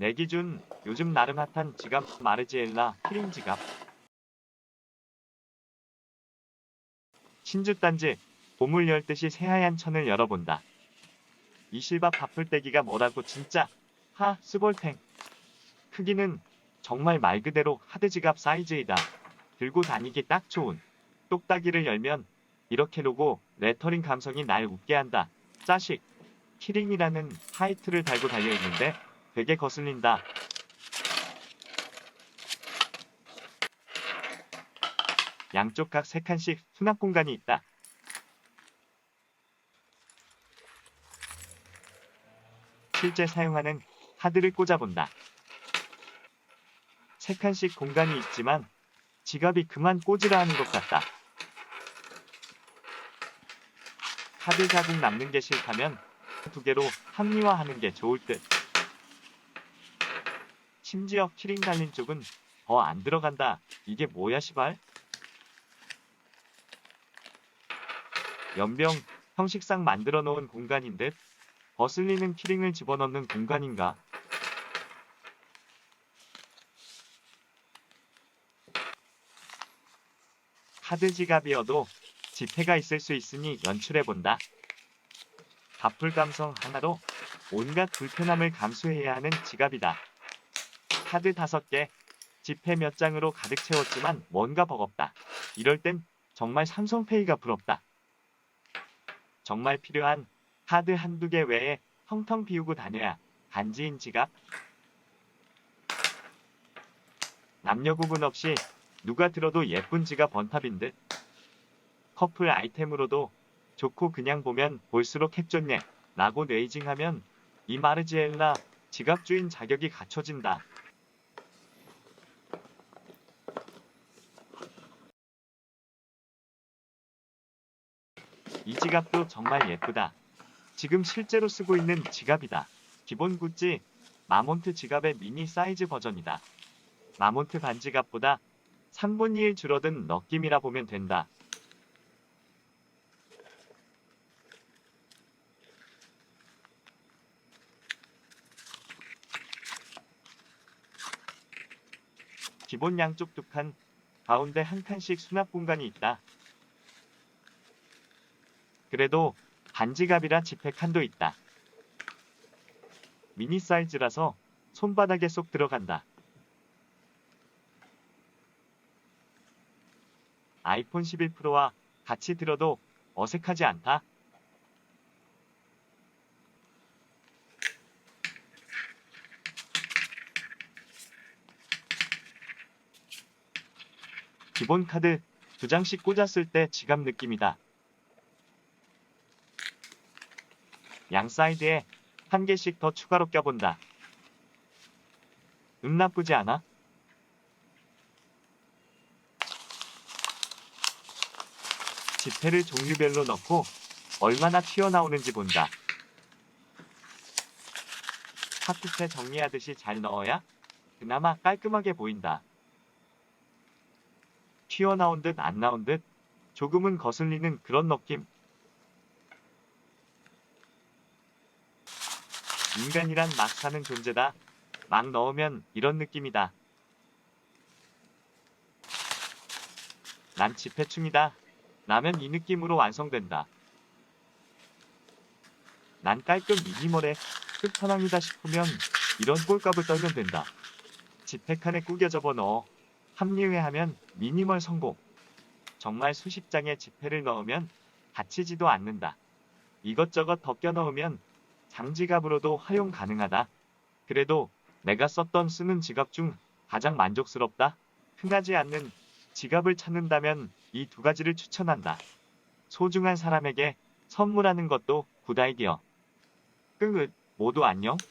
내 기준 요즘 나름 핫한 지갑 마르지엘라 키링 지갑. 신주 딴지 보물 열듯이 새하얀 천을 열어본다. 이 실밥 바풀떼기가 뭐라고 진짜 하 스볼탱. 크기는 정말 말 그대로 하드 지갑 사이즈이다. 들고 다니기 딱 좋은. 똑딱이를 열면 이렇게 로고 레터링 감성이 날 웃게 한다. 짜식. 키링이라는 타이틀을 달고 달려있는데 되게 거슬린다. 양쪽 각 3칸씩 수납 공간이 있다. 실제 사용하는 카드를 꽂아본다. 3칸씩 공간이 있지만 지갑이 그만 꽂으라 하는 것 같다. 카드 자국 남는 게 싫다면 두 개로 합리화하는 게 좋을 듯. 심지어 키링 달린 쪽은 더 안 들어간다. 이게 뭐야 시발? 연병 형식상 만들어 놓은 공간인 듯 거슬리는 키링을 집어넣는 공간인가? 카드 지갑이어도 지폐가 있을 수 있으니 연출해본다. 바풀 감성 하나로 온갖 불편함을 감수해야 하는 지갑이다. 카드 다섯 개, 지폐 몇 장으로 가득 채웠지만 뭔가 버겁다. 이럴 땐 정말 삼성페이가 부럽다. 정말 필요한 카드 한두 개 외에 텅텅 비우고 다녀야 간지인 지갑. 남녀 구분 없이 누가 들어도 예쁜 지갑 번탑인 듯. 커플 아이템으로도 좋고 그냥 보면 볼수록 핵좋네 라고 네이징하면 이 마르지엘라 지갑 주인 자격이 갖춰진다. 이 지갑도 정말 예쁘다. 지금 실제로 쓰고 있는 지갑이다. 기본 구찌 마몬트 지갑의 미니 사이즈 버전이다. 마몬트 반지갑보다 3분의 1 줄어든 느낌이라 보면 된다. 기본 양쪽 두 칸, 가운데 한 칸씩 수납 공간이 있다. 그래도 반지갑이라 지폐 칸도 있다. 미니 사이즈라서 손바닥에 쏙 들어간다. 아이폰 11 프로와 같이 들어도 어색하지 않다. 기본 카드 두 장씩 꽂았을 때 지갑 느낌이다. 양 사이드에 한 개씩 더 추가로 껴본다. 음 나쁘지 않아? 지폐를 종류별로 넣고 얼마나 튀어나오는지 본다. 하트채 정리하듯이 잘 넣어야 그나마 깔끔하게 보인다. 튀어나온 듯 안 나온 듯 조금은 거슬리는 그런 느낌. 인간이란 막 사는 존재다. 막 넣으면 이런 느낌이다. 난 지폐충이다. 라면 이 느낌으로 완성된다. 난 깔끔 미니멀의 끝판왕이다 싶으면 이런 꼴값을 떨면 된다. 지폐칸에 꾸겨 접어 넣어 합리화하면 미니멀 성공. 정말 수십 장의 지폐를 넣으면 다치지도 않는다. 이것저것 덮여 넣으면 장지갑으로도 활용 가능하다. 그래도 내가 썼던 쓰는 지갑 중 가장 만족스럽다. 흔하지 않는 지갑을 찾는다면 이 두 가지를 추천한다. 소중한 사람에게 선물하는 것도 굿아이디어. 끝. 모두 안녕.